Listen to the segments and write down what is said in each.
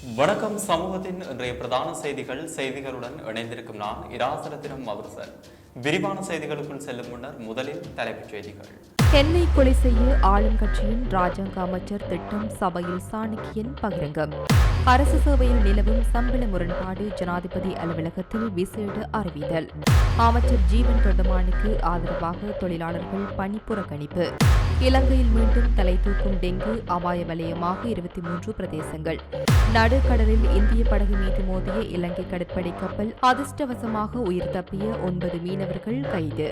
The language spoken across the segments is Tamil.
வணக்கம். சமூகத்தின் இன்றைய பிரதான செய்திகள் செய்திகளுடன் இணைந்திருக்கும் நான் இராசரத்தினம் அவர்சன் விரிவான செய்திகளுக்குள் செல்லும் முன்னர் முதலில் தலைப்புச் செய்திகள். சென்னை கொலை செய்ய ஆளுங்கட்சியின் ராஜாங்க அமைச்சர் திட்டம் சபையில் சாணக்கியன் பகிரங்கம் அரசு சேவையில் நிலவும் சம்பள முரண்பாடு ஜனாதிபதி அலுவலகத்தில் விசேட அறிவித்தல். அமைச்சர் ஜீவன் தொண்டமானுக்கு ஆதரவாக தொழிலாளர்கள் பணி புறக்கணிப்பு. இலங்கையில் மீண்டும் தலை தூக்கும் டெங்கு அபாய வலயமாக இருபத்தி மூன்று பிரதேசங்கள். நடுக்கடலில் இந்திய படகு மீது மோதிய இலங்கை கடற்படை கப்பல் அதிர்ஷ்டவசமாக உயிர் தப்பிய ஒன்பது மீனவர்கள் கைது.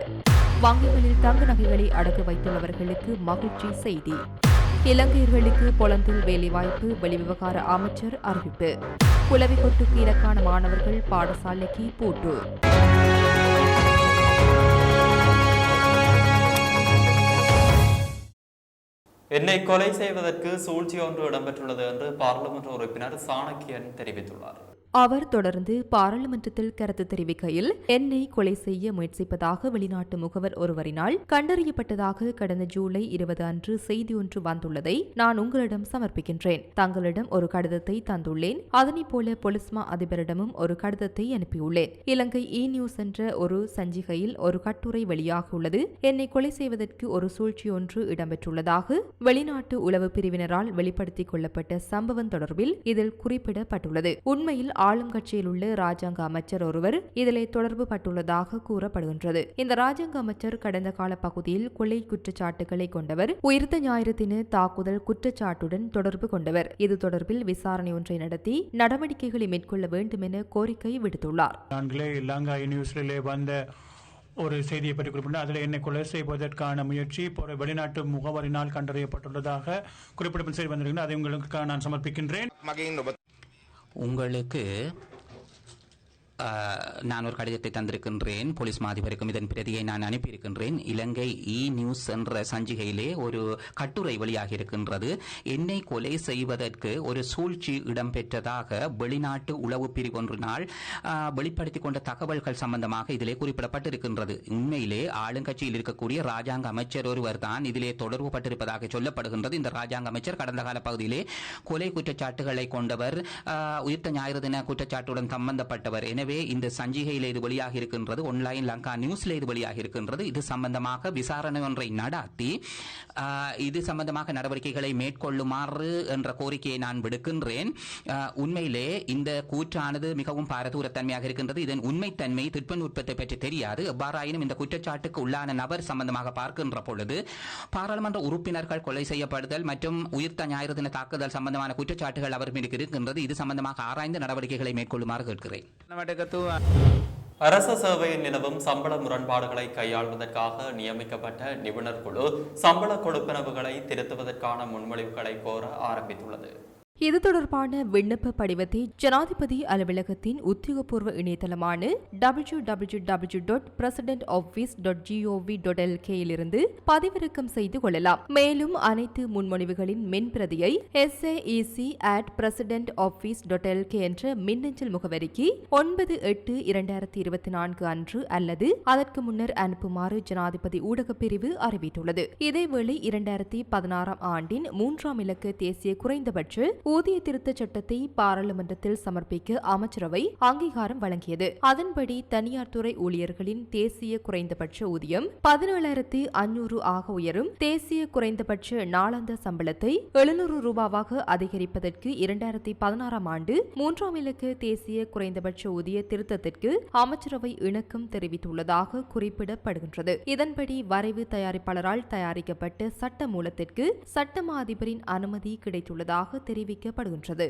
வங்கிகளில் தங்க நகைகளை அடகு வைத்துள்ளவர்களுக்கு மகிழ்ச்சி செய்தி. இலங்கையர்களுக்கு பொலந்தில் வேலைவாய்ப்பு வெளிவிவகார அமைச்சர் அறிவிப்பு. புலவிக்கொட்டுக்கு இலக்கான மாணவர்கள் பாடசாலைக்கு பூட்டு. என்னை கொலை செய்வதற்கு சூழ்ச்சி ஒன்று இடம்பெற்றுள்ளது என்று பாராளுமன்ற உறுப்பினர் சாணக்கியன் தெரிவித்துள்ளார். அவர் தொடர்ந்து பாராளுமன்றத்தில் கருத்து தெரிவிக்கையில் என்னை கொலை செய்ய முயற்சிப்பதாக வெளிநாட்டு முகவர் ஒருவரினால் கண்டறியப்பட்டதாக கடந்த ஜூலை இருபது அன்று செய்தி ஒன்று வந்துள்ளதை நான் உங்களிடம் சமர்ப்பிக்கின்றேன். தங்களிடம் ஒரு கடிதத்தை தந்துள்ளேன். அதனைப் போல பொலிஸ்மா அதிபரிடமும் ஒரு கடிதத்தை அனுப்பியுள்ளேன். இலங்கை e இ நியூஸ் என்ற ஒரு சஞ்சிகையில் ஒரு கட்டுரை வெளியாகியுள்ளது என்னை கொலை செய்வதற்கு ஒரு சூழ்ச்சி ஒன்று இடம்பெற்றுள்ளதாக வெளிநாட்டு உளவு பிரிவினரால் வெளிப்படுத்திக் கொள்ளப்பட்ட சம்பவம் தொடர்பில் இதில் குறிப்பிடப்பட்டுள்ளது. உண்மையில் ஆளும் கட்சியில் உள்ள ராஜாங்க அமைச்சர் ஒருவர் இதில் தொடர்பு பட்டுள்ளதாக கூறப்படுகின்றது. இந்த ராஜாங்க அமைச்சர் கடந்த கால பகுதியில் கொலை குற்றச்சாட்டுகளை கொண்டவர் உயிர்த்த ஞாயிறு தாக்குதல் குற்றச்சாட்டுடன் தொடர்பு கொண்டவர். இது தொடர்பில் விசாரணை ஒன்றை நடத்தி நடவடிக்கைகளை மேற்கொள்ள வேண்டும் என கோரிக்கை விடுத்துள்ளார். நான்களே இலங்கா யூனிவர்சிட்டியிலே வந்த ஒரு செய்தியை பற்றி குறிப்பிட்டார் அதில் என்னை கொலை செய்வதற்கான முயற்சி ஒரு வெளிநாட்டு முகவரினால் கண்டறியப்பட்டுள்ளதாக குறிப்பிட்ட செய்தி வந்திருக்கிறது. அதை உங்களுக்கு நான் சமர்ப்பிக்கின்றேன். உங்களுக்கு நான் ஒரு கடிதத்தை தந்திருக்கின்றேன். போலீஸ் மாதிபருக்கும் இதன் பிரதியை நான் அனுப்பியிருக்கின்றேன். இலங்கை இ நியூஸ் என்ற சஞ்சிகையிலே ஒரு கட்டுரை வெளியாகி இருக்கின்றது. என்னை கொலை செய்வதற்கு ஒரு சூழ்ச்சி இடம்பெற்றதாக வெளிநாட்டு உளவு பிரிவு ஒன்றினால் வெளிப்படுத்திக் கொண்ட தகவல்கள் சம்பந்தமாக இதிலே குறிப்பிடப்பட்டிருக்கின்றது. உண்மையிலே ஆளுங்கட்சியில் இருக்கக்கூடிய ராஜாங்க அமைச்சர் ஒருவர் தான் இதிலே தொடர்பு பட்டிருப்பதாக சொல்லப்படுகின்றது. இந்த ராஜாங்க அமைச்சர் கடந்த கால பகுதியிலே கொலை குற்றச்சாட்டுகளை கொண்டவர் உயிர்த்த ஞாயிறு தின குற்றச்சாட்டுடன் சம்பந்தப்பட்டவர். எனவே இந்த சஞ்சிகையில் இது வெளியாக இருக்கின்றது ஒன்லைன் லங்கா நியூஸ்ல இது வெளியாக இருக்கின்றது. இது சம்பந்தமாக விசாரணை ஒன்றை நடாத்தி இது சம்பந்தமாக நடவடிக்கைகளை மேற்கொள்ளுமாறு என்ற கோரிக்கையை நான் விடுக்கின்றேன். உண்மையிலே இந்த கூற்றானது மிகவும் பாரதூரத்தன்மையாக இருக்கின்றது. இதன் உண்மைத்தன்மை திட்பநுட்பத்தை பற்றி தெரியாது. எவ்வாறாயினும் இந்த குற்றச்சாட்டுக்கு உள்ளான நபர் சம்பந்தமாக பார்க்கின்ற பொழுது பாராளுமன்ற உறுப்பினர்கள் கொலை செய்யப்படுதல் மற்றும் உயிர்த்த ஞாயிறு தின தாக்குதல் சம்பந்தமான குற்றச்சாட்டுகள் அவர் மீது இருக்கின்றது. இது சம்பந்தமாக ஆராய்ந்து நடவடிக்கைகளை மேற்கொள்ளுமாறு கேட்கிறேன். அரச சேவையில் நிலவும் சம்பள முரண்பாடுகளை கையாள்வதற்காக நியமிக்கப்பட்ட நிபுணர் குழு சம்பள கொடுப்பனவுகளை திருத்துவதற்கான முன்மொழிவுகளை கோர ஆரம்பித்துள்ளது. இது தொடர்பான விண்ணப்ப படிவத்தை ஜனாதிபதி அலுவலகத்தின் உத்தியோகபூர்வ இணையதளமான W W W dot president office dot GOV dot எல்கேயிலிருந்து பதிவிறக்கம் செய்து கொள்ளலாம். மேலும் அனைத்து முன்மொழிவுகளின் மென்பிரதியை SAEC at president office dot LK என்ற மின்னஞ்சல் முகவரிக்கு ஒன்பது எட்டு இரண்டாயிரத்தி இருபத்தி நான்கு அன்று அல்லது அதற்கு முன்னர் அனுப்புமாறு ஜனாதிபதி ஊடகப் பிரிவு அறிவித்துள்ளது. இதேவேளை இரண்டாயிரத்தி பதினாறாம் ஆண்டின் மூன்றாம் இலக்க தேசிய குறைந்தபட்ச ஊதிய திருத்தச் சட்டத்தை பாராளுமன்றத்தில் சமர்ப்பிக்க அமைச்சரவை அங்கீகாரம் வழங்கியது. அதன்படி தனியார் துறை ஊழியர்களின் தேசிய குறைந்தபட்ச ஊதியம் பதினேழாயிரத்தி அஞ்சூறு ஆக உயரும். தேசிய குறைந்தபட்ச நாளாந்த சம்பளத்தை எழுநூறு ரூபாவாக அதிகரிப்பதற்கு இரண்டாயிரத்தி பதினாறாம் ஆண்டு மூன்றாம் இலக்க தேசிய குறைந்தபட்ச ஊதிய திருத்தத்திற்கு அமைச்சரவை இணக்கம் தெரிவித்துள்ளதாக குறிப்பிடப்படுகின்றது. இதன்படி வரைவு தயாரிப்பாளரால் தயாரிக்கப்பட்ட சட்ட மூலத்திற்கு சட்டமா அதிபரின் அனுமதி கிடைத்துள்ளதாக தெரிவிக்கப்படுகின்றது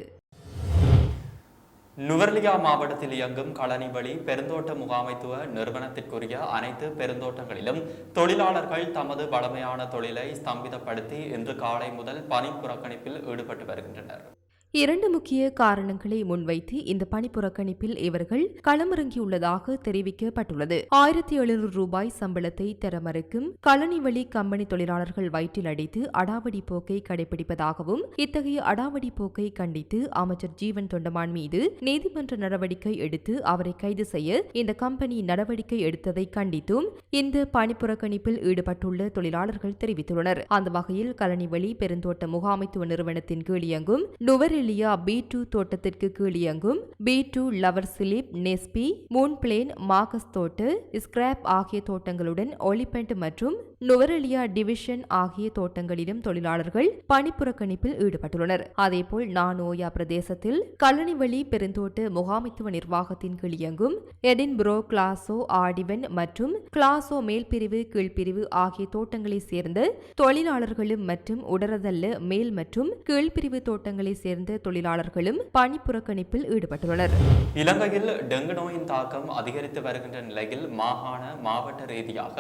நுவர்லியா மாவட்டத்தில் இயங்கும் களனி வழி பெருந்தோட்ட முகாமைத்துவ நிறுவனத்திற்குரிய அனைத்து பெருந்தோட்டங்களிலும் தொழிலாளர்கள் தமது வளமையான தொழிலை ஸ்தம்பிதப்படுத்தி இன்று காலை முதல் பணி புறக்கணிப்பில் ஈடுபட்டு வருகின்றனர். இரண்டு முக்கிய காரணங்களை முன்வைத்து இந்த பணி புறக்கணிப்பில் இவர்கள் களமிறங்கியுள்ளதாக தெரிவிக்கப்பட்டுள்ளது. ஆயிரத்தி எழுநூறு ரூபாய் சம்பளத்தை தர மறுக்கும் களனிவழி கம்பெனி தொழிலாளர்கள் வயிற்றில் அடித்து அடாவடி போக்கை கடைபிடிப்பதாகவும் இத்தகைய அடாவடி போக்கை கண்டித்து அமைச்சர் ஜீவன் தொண்டமான் மீது நீதிமன்ற நடவடிக்கை எடுத்து அவரை கைது செய்ய இந்த கம்பெனி நடவடிக்கை எடுத்ததை கண்டித்தும் இந்த பணி புறக்கணிப்பில் ஈடுபட்டுள்ள தொழிலாளர்கள் தெரிவித்துள்ளனர். அந்த வகையில் களனிவழி பெருந்தோட்ட முகாமைத்துவ நிறுவனத்தின் கீழ் இயங்கும் நுவரி ஆஸ்திரேலியா பி டூ தோட்டத்திற்கு கீழியங்கும் பி டூ லவர் சிலிப் நெஸ்பி மூன்பிளேன் பிளேன் தோட்டு ஸ்கிராப் ஆகிய தோட்டங்களுடன் ஒலிபெண்ட் மற்றும் நுவரெலியா டிவிஷன் ஆகிய தோட்டங்களிலும் தொழிலாளர்கள் பணிப்புறக்கணிப்பில் ஈடுபட்டுள்ளனர். அதேபோல் நானோயா பிரதேசத்தில் கல்லணிவெளி பெருந்தோட்டு முகாமைத்துவ நிர்வாகத்தின் கிளியங்கும் எடின்புரோ கிளாசோ ஆடிவன் மற்றும் கிளாசோ மேல்பிரிவு கீழ்பிரிவு ஆகிய தோட்டங்களைச் சேர்ந்த தொழிலாளர்களும் மற்றும் உடரதல்ல மேல் மற்றும் கீழ்பிரிவு தோட்டங்களைச் சேர்ந்த தொழிலாளர்களும் பணிப்புறக்கணிப்பில் ஈடுபட்டுள்ளனர். இலங்கையில் டெங்கு நோயின் தாக்கம் அதிகரித்து வருகின்ற நிலையில் மாகாண மாவட்ட ரீதியாக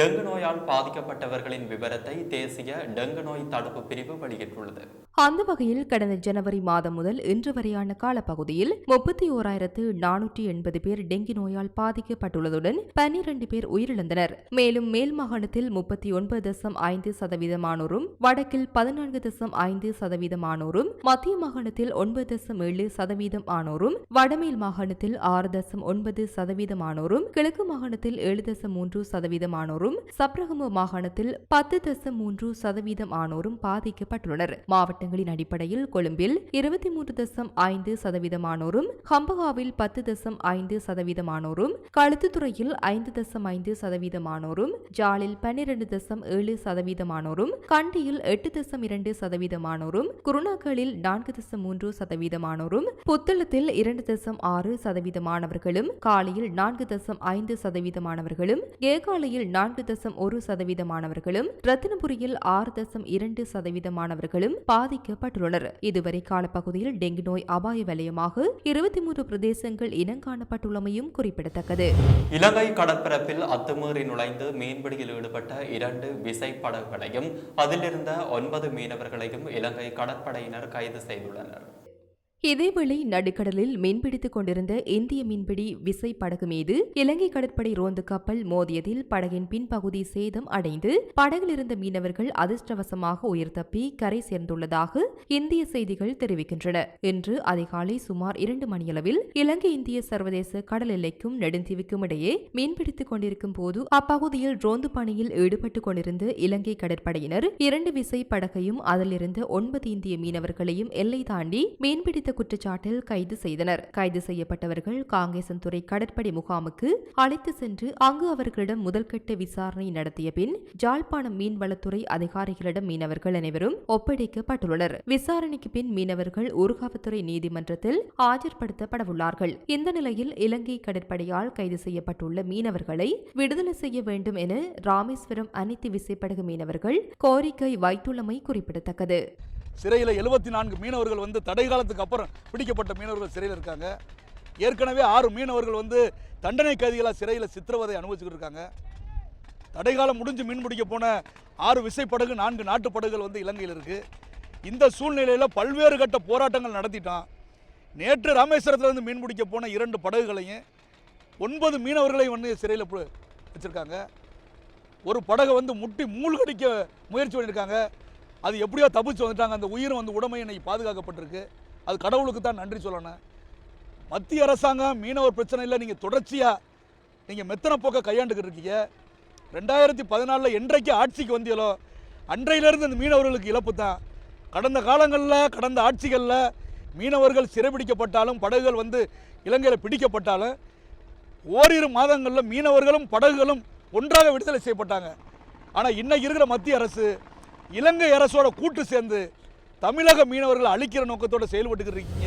டெங்கு நோயால் பாதிக்கப்பட்டவர்களின் விவரத்தை தேசிய டெங்கு நோய் தடுப்பு பிரிவு வெளியிட்டுள்ளது. அந்த வகையில் கடந்த ஜனவரி மாதம் முதல் இன்று வரையான காலப்பகுதியில் முப்பத்தி ஓராயிரத்து நானூற்றி எண்பது பேர் டெங்கி நோயால் பாதிக்கப்பட்டுள்ளதுடன் பன்னிரண்டு பேர் உயிரிழந்தனர். மேலும் மேல் மாகாணத்தில் முப்பத்தி ஒன்பது தசம் ஐந்து சதவீதமானோரும் வடக்கில் பதினான்கு தசம் ஐந்து சதவீதமானோரும் மத்திய மாகாணத்தில் ஒன்பது தசம் ஏழு சதவீதம் ஆனோரும் வடமேல் மாகாணத்தில் ஆறு தசம் ஒன்பது சதவீதம் ஆனோரும் கிழக்கு மாகாணத்தில் ஏழு தசம் மூன்று சதவீதம் ஆனோரும் சப்ரகமு மாகாணத்தில் பத்து தசம் மூன்று சதவீதம் ஆனோரும் பாதிக்கப்பட்டுள்ளனர். மாவட்டங்களின் அடிப்படையில் கொழும்பில் இருபத்தி மூன்று தசம் ஐந்து சதவீதமானோரும் ஹம்பகாவில் பத்து தசம் ஐந்து சதவீதமானோரும் கழுத்துத்துறையில் ஐந்து தசம் ஐந்து சதவீதமானோரும் ஜாலில் பன்னிரண்டு தசம் ஏழு சதவீதமானோரும் கண்டியில் எட்டு தசம் இரண்டு சதவீதமானோரும் குருணாக்களில் நான்கு தசம் மூன்று சதவீதமானோரும் புத்தளத்தில் இரண்டு தசம் ஆறு சதவீதமானவர்களும் காலையில் நான்கு தசம் ஐந்து சதவீதமானவர்களும் கேகாலையில் நான்கு தசம் ஒரு சதவீதமானவர்களும் ரத்தினபுரியில் ஆறு தசம் இரண்டு சதவீதமானவர்களும் பாதிக்கப்பட்டுள்ளனர். இதுவரை காலப்பகுதியில் டெங்கு நோய் அபாய வலயமாக இருபத்தி மூன்று பிரதேசங்கள் இனங்காணப்பட்டுள்ளமையும் குறிப்பிடத்தக்கது. இலங்கை கடற்பரப்பில் அத்துமீறி நுழைந்து மீன்பிடியில் ஈடுபட்ட இரண்டு விசைப்படகுகளையும் அதிலிருந்த ஒன்பது மீனவர்களையும் இலங்கை கடற்படையினர் கைது 对。இதேவேளை நடுக்கடலில் மீன்பிடித்துக் கொண்டிருந்த இந்திய மீன்பிடி விசை படகு மீது இலங்கை கடற்படை ரோந்து கப்பல் மோதியதில் படகின் பின்பகுதி சேதம் அடைந்து படகில் இருந்த மீனவர்கள் அதிர்ஷ்டவசமாக உயிர் தப்பி கரை சேர்ந்துள்ளதாக இந்திய செய்திகள் தெரிவிக்கின்றன. இன்று அதிகாலை சுமார் இரண்டு மணியளவில் இலங்கை இந்திய சர்வதேச கடல் எல்லைக்கும் நெடுந்தீவுக்கும் இடையே மீன்பிடித்துக் கொண்டிருக்கும் போது அப்பகுதியில் ரோந்து பணியில் ஈடுபட்டுக் கொண்டிருந்த இலங்கை கடற்படையினர் இரண்டு விசை படகையும் அதிலிருந்த ஒன்பது இந்திய மீனவர்களையும் எல்லை தாண்டி மீன்பிடித்து குற்றச்சாட்டில் கைது செய்தனர். கைது செய்யப்பட்டவர்கள் காங்கேசன்துறை கடற்படை முகாமுக்கு அழைத்து சென்று அங்கு அவர்களிடம் முதல்கட்ட விசாரணை நடத்திய பின் ஜாழ்ப்பாணம் மீன்வளத்துறை அதிகாரிகளிடம் மீனவர்கள் அனைவரும் ஒப்படைக்கப்பட்டுள்ளனர். விசாரணைக்கு பின் மீனவர்கள் ஊர்காவத்துறை நீதிமன்றத்தில் ஆஜர்படுத்தப்படவுள்ளார்கள். இந்த நிலையில் இலங்கை கடற்படையால் கைது செய்யப்பட்டுள்ள மீனவர்களை விடுதலை செய்ய வேண்டும் என ராமேஸ்வரம் அனைத்து விசைப்படகு மீனவர்கள் கோரிக்கை வைத்துள்ளமை குறிப்பிடத்தக்கது. சிறையில் எழுபத்தி நான்கு மீனவர்கள் வந்து தடை காலத்துக்கு அப்புறம் பிடிக்கப்பட்ட மீனவர்கள் சிறையில் இருக்காங்க. ஏற்கனவே ஆறு மீனவர்கள் வந்து தண்டனை கைதிகளாக சிறையில் சித்திரவதை அனுபவிச்சுக்கிட்டு இருக்காங்க. தடை காலம் முடிஞ்சு மீன் பிடிக்க போன ஆறு விசைப்படகு நான்கு நாட்டு படகுகள் வந்து இலங்கையில் இருக்குது இந்த சூழ்நிலையில் பல்வேறு கட்ட போராட்டங்கள் நடத்திட்டான். நேற்று ராமேஸ்வரத்துலேருந்து மீன் பிடிக்க போன இரண்டு படகுகளையும் ஒன்பது மீனவர்களையும் வந்து சிறையில் வச்சுருக்காங்க. ஒரு படகை வந்து முட்டி மூழ்கடிக்க முயற்சி பண்ணியிருக்காங்க. அது எப்படியோ தப்பிச்சு வந்துட்டாங்க. அந்த உயிரும் வந்து உடமை இன்னைக்கு பாதுகாக்கப்பட்டிருக்கு. அது கடவுளுக்கு தான் நன்றி சொல்லணும். மத்திய அரசாங்கம் மீனவர் பிரச்சனையில் நீங்கள் தொடர்ச்சியாக நீங்கள் மெத்தனை போக்க கையாண்டுக்கிட்டு இருக்கீங்க. ரெண்டாயிரத்தி பதினாலில் என்றைக்கு ஆட்சிக்கு வந்தியலோ அன்றையிலேருந்து இந்த மீனவர்களுக்கு இழப்பு தான் கடந்த காலங்களில் கடந்த ஆட்சிகளில் மீனவர்கள் சிறைபிடிக்கப்பட்டாலும் படகுகள் வந்து இலங்கையில் பிடிக்கப்பட்டாலும் ஓரிரு மாதங்களில் மீனவர்களும் படகுகளும் ஒன்றாக விடுதலை செய்யப்பட்டாங்க. ஆனால் இன்னைக்கு இருக்கிற மத்திய அரசு இலங்கை அரசோட கூட்டு சேர்ந்து தமிழக மீனவர்களை அழிக்கிற நோக்கத்தோட செயல்பட்டுக்கிட்டு இருக்கீங்க.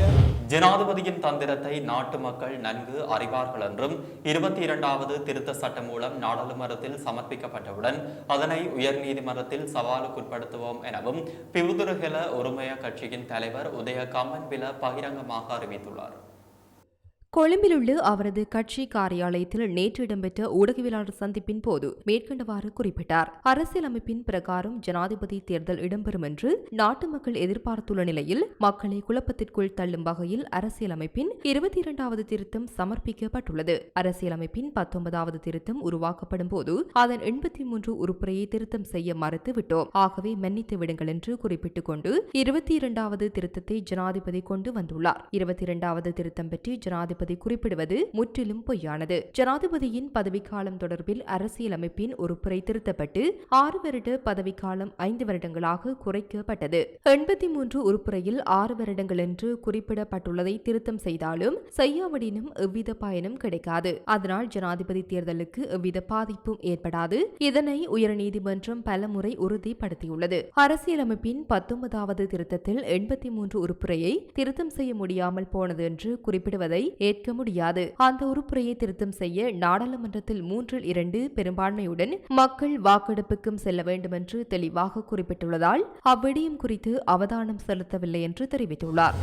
ஜனாதிபதியின் தந்திரத்தை நாட்டு மக்கள் நன்கு அறிவார்கள் என்றும் இருபத்தி இரண்டாவது திருத்த சட்டம் மூலம் நாடாளுமன்றத்தில் சமர்ப்பிக்கப்பட்டவுடன் அதனை உயர்நீதிமன்றத்தில் சவாலுக்குட்படுத்துவோம் எனவும் பிவுதுருகல உரிமைய கட்சியின் தலைவர் உதய கம்மன்பில பகிரங்கமாக அறிவித்துள்ளார். கொழும்பிலுள்ள அவரது கட்சி காரியாலயத்தில் நேற்று இடம்பெற்ற ஊடகவியலாளர் சந்திப்பின் போது மேற்கண்டவாறு குறிப்பிட்டார். அரசியலமைப்பின் பிரகாரம் ஜனாதிபதி தேர்தல் இடம்பெறும் என்று நாட்டு மக்கள் எதிர்பார்த்துள்ள நிலையில் மக்களை குழப்பத்திற்குள் தள்ளும் வகையில் அரசியலமைப்பின் இருபத்தி இரண்டாவது திருத்தம் சமர்ப்பிக்கப்பட்டுள்ளது. அரசியலமைப்பின் பத்தொன்பதாவது திருத்தம் உருவாக்கப்படும் போது அதன் எண்பத்தி மூன்று உறுப்புரையை திருத்தம் செய்ய மறுத்து விட்டோம். ஆகவே மன்னித்து விடுங்கள் என்று குறிப்பிட்டுக் கொண்டு இருபத்தி இரண்டாவது திருத்தத்தை ஜனாதிபதி கொண்டு வந்துள்ளார். இருபத்தி இரண்டாவது திருத்தம் பற்றி ஜனாதிபதி ஜனாதிபதி குறிப்பிடுவது முற்றிலும் பொய்யானது. ஜனாதிபதியின் பதவிக்காலம் தொடர்பில் அரசியலமைப்பின் உறுப்புரை திருத்தப்பட்டு ஆறு வருட பதவிக்காலம் ஐந்து வருடங்களாக குறைக்கப்பட்டது. எண்பத்தி மூன்று உறுப்புரையில் ஆறு வருடங்கள் என்று குறிப்பிடப்பட்டுள்ளதை திருத்தம் செய்தாலும் செய்யாவிடனும் எவ்வித பயனும் கிடைக்காது. அதனால் ஜனாதிபதி தேர்தலுக்கு எவ்வித பாதிப்பும் ஏற்படாது. இதனை உயர்நீதிமன்றம் பலமுறை உறுதிப்படுத்தியுள்ளது. அரசியலமைப்பின் பத்தொன்பதாவது திருத்தத்தில் எண்பத்தி மூன்று உறுப்புரையை திருத்தம் செய்ய முடியாமல் போனது என்று குறிப்பிடுவதை ஏற்க முடியாது. அந்த உறுப்புரையை திருத்தம் செய்ய நாடாளுமன்றத்தில் மூன்றில் இரண்டு பெரும்பான்மையுடன் மக்கள் வாக்கெடுப்புக்கும் செல்ல வேண்டும் என்று தெளிவாக குறிப்பிட்டுள்ளதால் அவ்விடயம் குறித்து அவதானம் செலுத்தவில்லை என்று தெரிவித்துள்ளார்.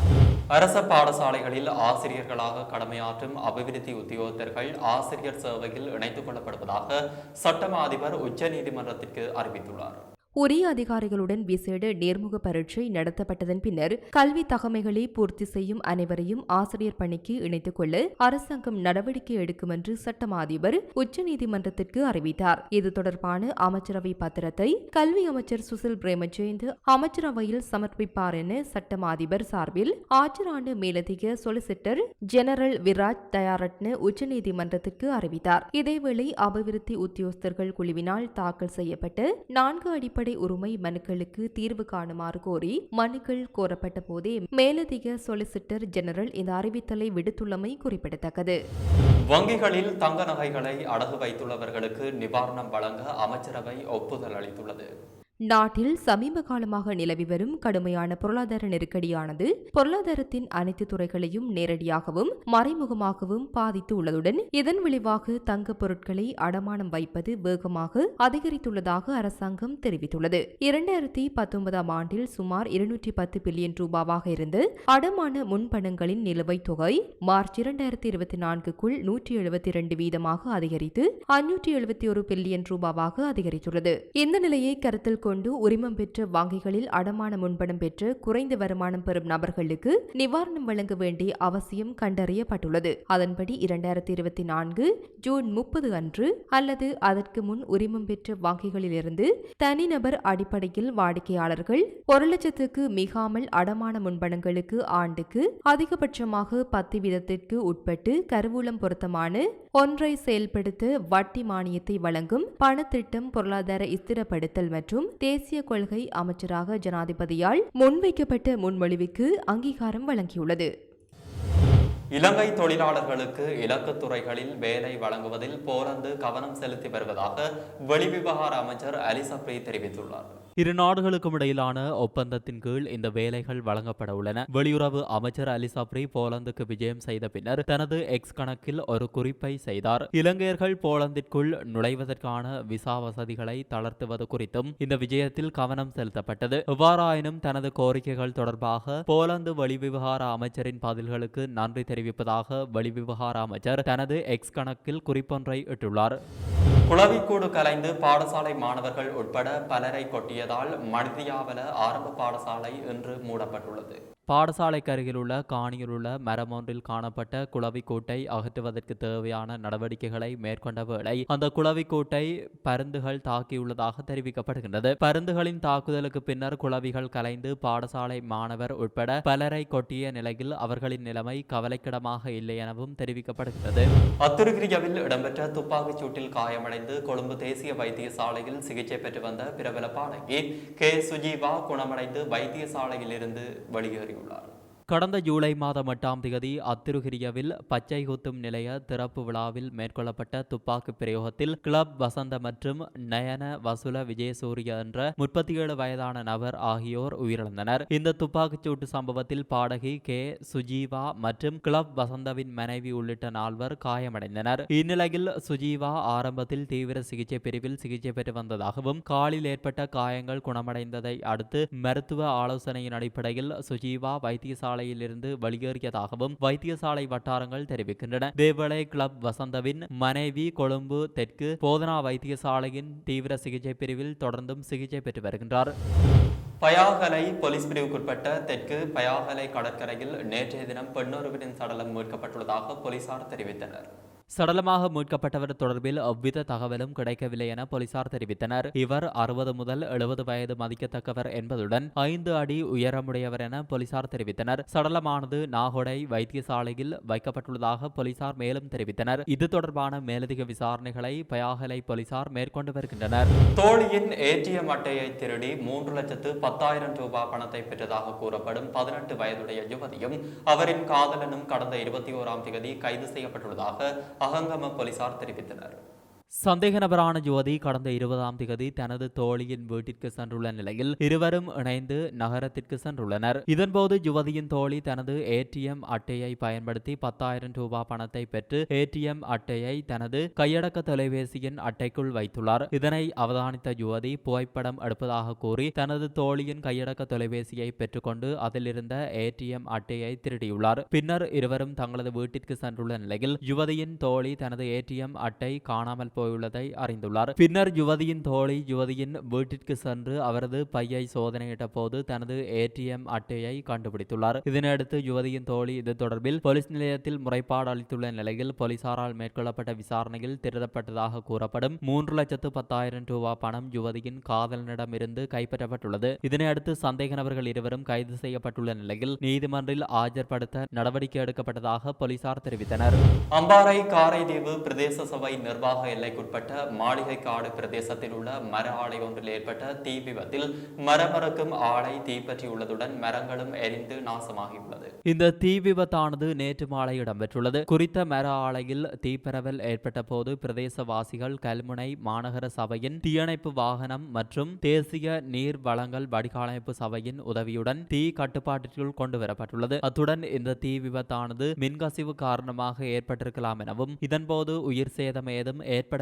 அரச பாடசாலைகளில் ஆசிரியர்களாக கடமையாற்றும் அபிவிருத்தி உத்தியோகத்தர்கள் ஆசிரியர் சேவையில் இணைத்துக் கொள்ளப்படுவதாக சட்டமா அதிபர் உச்சநீதிமன்றத்திற்கு அறிவித்துள்ளார். உரிய அதிகாரிகளுடன் விசேட நேர்முக பரீட்சை நடத்தப்பட்டதன் பின்னர் கல்வி தகமைகளை பூர்த்தி செய்யும் அனைவரையும் ஆசிரியர் பணிக்கு இணைத்துக் கொள்ள அரசாங்கம் நடவடிக்கை எடுக்கும் என்று சட்டமா அதிபர் உச்சநீதிமன்றத்திற்கு அறிவித்தார். இது தொடர்பான அமைச்சரவை பத்திரத்தை கல்வி அமைச்சர் சுசில் பிரேமஜெயந்த் அமைச்சரவையில் சமர்ப்பிப்பார் என சட்டமா அதிபர் சார்பில் ஆஜரான மேலதிக சொலிசிட்டர் ஜெனரல் விராஜ் தயாரட்ன உச்சநீதிமன்றத்திற்கு அறிவித்தார். இதேவேளை அபிவிருத்தி உத்தியோகஸ்தர்கள் குழுவினால் தாக்கல் செய்யப்பட்டு நான்கு அடிப்படை உரிமை மனுக்களுக்கு தீர்வு காணுமாறு கோரி மனுக்கள் கோரப்பட்ட போதே மேலதிக சொலிசிட்டர் ஜெனரல் இந்த அறிவித்தலை விடுத்துள்ளமை குறிப்பிடத்தக்கது. வங்கிகளில் தங்க நகைகளை அடகு வைத்துள்ளவர்களுக்கு நிவாரணம் வழங்க அமைச்சரவை ஒப்புதல் அளித்துள்ளது. நாட்டில் சமீப காலமாக நிலவி வரும் கடுமையான பொருளாதார நெருக்கடியானது பொருளாதாரத்தின் அனைத்து துறைகளையும் நேரடியாகவும் மறைமுகமாகவும் பாதித்து உள்ளதுடன் இதன் விளைவாக தங்க பொருட்களை அடமானம் வைப்பது வேகமாக அதிகரித்துள்ளதாக அரசாங்கம் தெரிவித்துள்ளது. இரண்டாயிரத்தி பத்தொன்பதாம் ஆண்டில் சுமார் இருநூற்றி பத்து பில்லியன் ரூபாவாக இருந்து அடமான முன்பணங்களின் நிலுவைத் தொகை மார்ச் இரண்டாயிரத்தி இருபத்தி நான்குக்குள் நூற்றி எழுபத்தி இரண்டு வீதமாக அதிகரித்து அஞ்சூற்றி எழுபத்தி ஒரு பில்லியன் ரூபாவாக அதிகரித்துள்ளது. இந்த நிலையை கருத்தில் கொண்டு உரிமம் பெற்ற வங்கிகளில் அடமான முன்பணம் பெற்று குறைந்த வருமானம் பெறும் நபர்களுக்கு நிவாரணம் வழங்க வேண்டிய அவசியம் கண்டறியப்பட்டுள்ளது. அதன்படி இரண்டாயிரத்தி இருபத்தி நான்கு ஜூன் முப்பது அன்று அல்லது அதற்கு முன் உரிமம் பெற்ற வங்கிகளிலிருந்து தனிநபர் அடிப்படையில் வாடிக்கையாளர்கள் ஒரு லட்சத்துக்கு மிகாமல் அடமான முன்பணங்களுக்கு ஆண்டுக்கு அதிகபட்சமாக பத்து வீதத்திற்கு உட்பட்டு கருவூலம் பொருத்தமான ஒன்றை செயல்படுத்த வட்டி மானியத்தை வழங்கும் பணத்திட்டம் பொருளாதார ஸ்திரப்படுத்தல் மற்றும் தேசிய கொள்கை அமைச்சராக ஜனாதிபதியால் முன்வைக்கப்பட்ட முன்மொழிவுக்கு அங்கீகாரம் வழங்கியுள்ளது. இலங்கை தொழிலாளர்களுக்கு இலக்கு துறைகளில் வேலை வழங்குவதில் போலந்து கவனம் செலுத்தி வருவதாக வெளிவிவகார அமைச்சர் அலிசப்ரி தெரிவித்துள்ளார். இரு நாடுகளுக்கும் இடையிலான ஒப்பந்தத்தின் கீழ் இந்த வேலைகள் வழங்கப்பட உள்ளன. வெளியுறவு அமைச்சர் அலிசாப்ரி போலந்துக்கு விஜயம் செய்த பின்னர் தனது எக்ஸ் கணக்கில் ஒரு குறிப்பை செய்தார். இலங்கையர்கள் போலந்திற்குள் நுழைவதற்கான விசா வசதிகளை தளர்த்துவது குறித்தும் இந்த விஜயத்தில் கவனம் செலுத்தப்பட்டது. எவ்வாறாயினும் தனது கோரிக்கைகள் தொடர்பாக போலந்து வெளிவிவகார அமைச்சரின் பதில்களுக்கு நன்றி தெரிவிப்பதாக வெளிவிவகார அமைச்சர் தனது எக்ஸ் கணக்கில் குறிப்பொன்றை இட்டுள்ளார். குளவிக்கூடு கலைந்து பாடசாலை மாணவர்கள் உட்பட பலரை கொட்டியதால் மனிதியாவல ஆரம்ப பாடசாலை இன்று மூடப்பட்டுள்ளது. பாடசாலைக்கு அருகிலுள்ள காணியிலுள்ள மரம் ஒன்றில் காணப்பட்ட குளவிக்கூட்டை அகற்றுவதற்கு தேவையான நடவடிக்கைகளை மேற்கொண்ட வேளை அந்த குளவிக்கூட்டை பருந்துகள் தாக்கியுள்ளதாக தெரிவிக்கப்படுகின்றது. பருந்துகளின் தாக்குதலுக்கு பின்னர் குளவிகள் கலைந்து பாடசாலை மாணவர் உட்பட பலரை கொட்டிய நிலையில் அவர்களின் நிலைமை கவலைக்கிடமாக இல்லை எனவும் தெரிவிக்கப்படுகிறது அத்துருகிரியாவில் இடம்பெற்ற துப்பாக்கிச் சூட்டில் காயமடைந்து கொழும்பு தேசிய வைத்தியசாலையில் சிகிச்சை பெற்று வந்த பிரபல பாடகி கே. சுஜீவா குணமடைந்து 有了。கடந்த ஜூலை மாதம் எட்டாம் தேதி அத்திருகிரியவில் பச்சை குத்தும் நிலைய திறப்பு விழாவில் மேற்கொள்ளப்பட்ட துப்பாக்கி பிரயோகத்தில் கிளப் வசந்த மற்றும் நயன வசுல விஜயசூரிய என்ற முப்பத்தி ஏழு வயதான நபர் ஆகியோர் உயிரிழந்தனர். இந்த துப்பாக்கிச் சூட்டு சம்பவத்தில் பாடகி கே. சுஜீவா மற்றும் கிளப் வசந்தவின் மனைவி உள்ளிட்ட நால்வர் காயமடைந்தனர். இந்நிலையில் சுஜீவா ஆரம்பத்தில் தீவிர சிகிச்சை பிரிவில் சிகிச்சை பெற்று வந்ததாகவும் காலில் ஏற்பட்ட காயங்கள் குணமடைந்ததை அடுத்து மருத்துவ ஆலோசனையின் அடிப்படையில் சுஜீவா வைத்தியசாலை வைத்தியசாலையிலிருந்து வெளியேறியதாகவும் வைத்தியசாலை வட்டாரங்கள் தெரிவிக்கின்றன. தேவளை கிளப் வசந்தவின் மனைவி கொழும்பு தெற்கு போதனா வைத்தியசாலையின் தீவிர சிகிச்சை பிரிவில் தொடர்ந்தும் சிகிச்சை பெற்று வருகின்றார். பயாகலை போலீஸ் பிரிவுக்குட்பட்ட தெற்கு பயாகலை கடற்கரையில் நேற்றைய தினம் பெண்ணொருவரின் சடலம் மீட்கப்பட்டுள்ளதாக போலீசார் தெரிவித்தனர். சடலமாக மீட்கப்பட்டவர் தொடர்பில் எவ்வித தகவலும் கிடைக்கவில்லை என போலீசார் தெரிவித்தனர். இவர் அறுபது முதல் எழுபது வயது மதிக்கத்தக்கவர் என்பதுடன் ஐந்து அடி உயரமுடையவர் என போலீசார் தெரிவித்தனர். சடலமானது நாகொடை வைத்தியசாலையில் வைக்கப்பட்டுள்ளதாக போலீசார் மேலும் தெரிவித்தனர். இது தொடர்பான மேலதிக விசாரணைகளை பயாகலை போலீசார் மேற்கொண்டு வருகின்றனர். தோழியின் ஏடிஎம் அட்டையை திருடி மூன்று லட்சத்து பத்தாயிரம் ரூபாய் பணத்தை பெற்றதாக கூறப்படும் பதினெட்டு வயதுடைய யுவதியும் அவரின் காதலனும் கடந்த இருபத்தி ஓராம் தேதி கைது செய்யப்பட்டுள்ளதாக அகங்கம போலீசார் தெரிவித்தனர். சந்தேக நபரான யுவதி கடந்த இருபதாம் திகதி தனது தோழியின் வீட்டிற்கு சென்றுள்ள நிலையில் இருவரும் இணைந்து நகரத்திற்கு சென்றுள்ளனர். இதன்போது யுவதியின் தோழி தனது ஏடிஎம் அட்டையை பயன்படுத்தி பத்தாயிரம் ரூபாய் பணத்தை பெற்று ஏடிஎம் அட்டையை தனது கையடக்க தொலைபேசியின் அட்டைக்குள் வைத்துள்ளார். இதனை அவதானித்த யுவதி புகைப்படம் எடுப்பதாக கூறி தனது தோழியின் கையடக்க தொலைபேசியை பெற்றுக்கொண்டு அதிலிருந்த ஏடிஎம் அட்டையை திருடியுள்ளார். பின்னர் இருவரும் தங்களது வீட்டிற்கு சென்றுள்ள நிலையில் யுவதியின் தோழி தனது ஏடிஎம் அட்டை காணாமல் போயுள்ளதை அறிந்துள்ளார். பின்னர் யுவதியின் தோழி யுவதியின் வீட்டிற்கு சென்று அவரது பையை சோதனையிட்ட போது தனது ஏடிஎம் அட்டையை கண்டுபிடித்துள்ளார். இதனையடுத்து யுவதியின் தோழி இது தொடர்பில் போலீஸ் நிலையத்தில் முறைப்பாடு அளித்துள்ள நிலையில் போலீசாரால் மேற்கொள்ளப்பட்ட விசாரணையில் திருடப்பட்டதாக கூறப்படும் மூன்று லட்சத்து பத்தாயிரம் ரூபாய் பணம் யுவதியின் காதலனிடமிருந்து கைப்பற்றப்பட்டுள்ளது. இதனையடுத்து சந்தேக நபர்கள் இருவரும் கைது செய்யப்பட்டுள்ள நிலையில் நீதிமன்றில் ஆஜர்படுத்த நடவடிக்கை எடுக்கப்பட்டதாக போலீசார் தெரிவித்தனர். அம்பாறை காரைதீவு பிரதேச சபை நிர்வாக எல்லை எல்லைக்குட்பட்ட மாளிகைக்காடு பிரதேசத்தில் உள்ள மர ஆலை ஒன்றில் ஏற்பட்ட தீ விபத்தில் மரமறுக்கும் ஆலை தீப்பற்றியுள்ளதுடன் மரங்களும் எரிந்து நாசமாகியுள்ளது. இந்த தீ விபத்தானது நேற்று மாலை இடம்பெற்றுள்ளது. குறித்த மர ஆலையில் தீப்பரவல் ஏற்பட்ட போது பிரதேசவாசிகள் கல்முனை மாநகர சபையின் தீயணைப்பு வாகனம் மற்றும் தேசிய நீர் வளங்கள் வடிகாலமைப்பு சபையின் உதவியுடன் தீ கட்டுப்பாட்டிற்குள் கொண்டு வரப்பட்டுள்ளது அத்துடன் இந்த தீ விபத்தானது மின்கசிவு காரணமாக ஏற்பட்டிருக்கலாம் எனவும் இதன்போது உயிர் சேதம் ஏதும் ஏற்பட